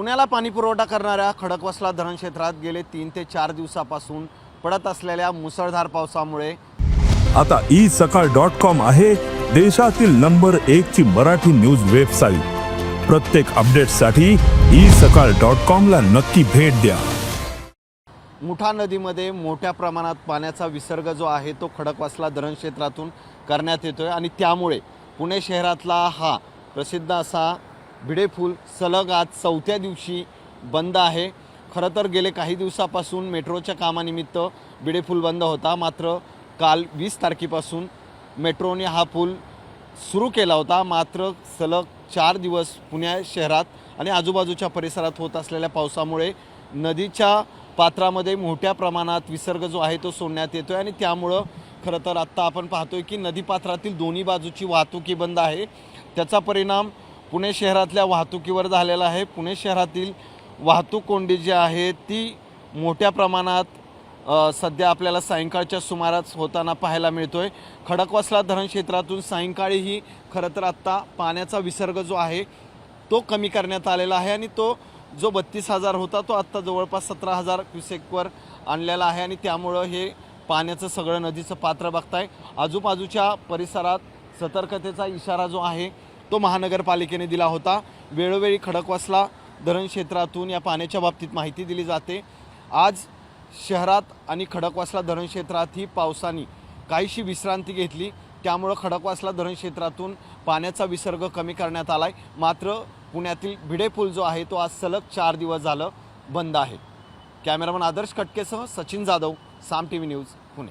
पुण्याला पाणी पुरवठा करणाऱ्या खडकवासला धरण क्षेत्रात गेले तीन ते चार दिवसापासून पडत असलेल्या मुसळधार पावसामुळे आता ई सकाळ डॉट कॉम आहे देशातील नंबर एक ची मराठी न्यूज वेबसाईट प्रत्येक अपडेटसाठी ई सकाळ डॉट कॉम ला नक्की भेट द्या. मुठा नदीमध्ये मोठ्या प्रमाणात पाण्याचा विसर्ग जो आहे तो खडकवासला धरण क्षेत्रातून करण्यात येतोय आणि त्यामुळे पुणे शहरातला हा प्रसिद्ध असा भिडेफूल सलग आज चौथ्या दिवशी बंद आहे. खरं तर गेले काही दिवसापासून मेट्रोच्या कामानिमित्त भिडेफूल बंद होता. मात्र काल वीस तारखेपासून मेट्रोने हा पूल सुरू केला होता. मात्र सलग चार दिवस पुण्या शहरात आणि आजूबाजूच्या परिसरात होत असलेल्या पावसामुळे नदीच्या पात्रामध्ये मोठ्या प्रमाणात विसर्ग जो आहे तो सोडण्यात येतो आहे आणि त्यामुळं खरं तर आत्ता आपण पाहतोय की नदीपात्रातील दोन्ही बाजूची वाहतुकी बंद आहे. त्याचा परिणाम पुणे शहरातल्या वाहतुकीवर झालेला आहे. पुणे शहरातील वाहतूक कोंडी जी आहे ती मोठ्या प्रमाणात सध्या आपल्याला सायंकाळच्या सुमारास होताना पाहायला मिळतोय. खडकवासला धरण क्षेत्रातून सायंकाळीही खरं तर आत्ता पाण्याचा विसर्ग जो आहे तो कमी करण्यात आलेला आहे आणि तो जो बत्तीस हजार होता तो आत्ता जवळपास सतरा हजार क्युसेकवर आणलेला आहे आणि त्यामुळं हे पाण्याचं सगळं नदीचं पात्र बघताय. आजूबाजूच्या परिसरात सतर्कतेचा इशारा जो आहे तो महानगरपालिकेने दिला होता. वेळोवेळी खडकवासला धरण क्षेत्रातून या पाण्याच्या बाबतीत माहिती दिली जाते. आज शहरात आणि खडकवासला धरण क्षेत्रातही पावसाने काहीशी विश्रांती घेतली. त्यामुळं खडकवासला धरण क्षेत्रातून पाण्याचा विसर्ग कमी करण्यात आला आहे मात्र पुण्यातील भिडे पूल जो आहे तो आज सलग चार दिवस झालं बंद आहे. Cameraman Adarsh कटकेसह Sachin Jadhav Saam T V news Pune.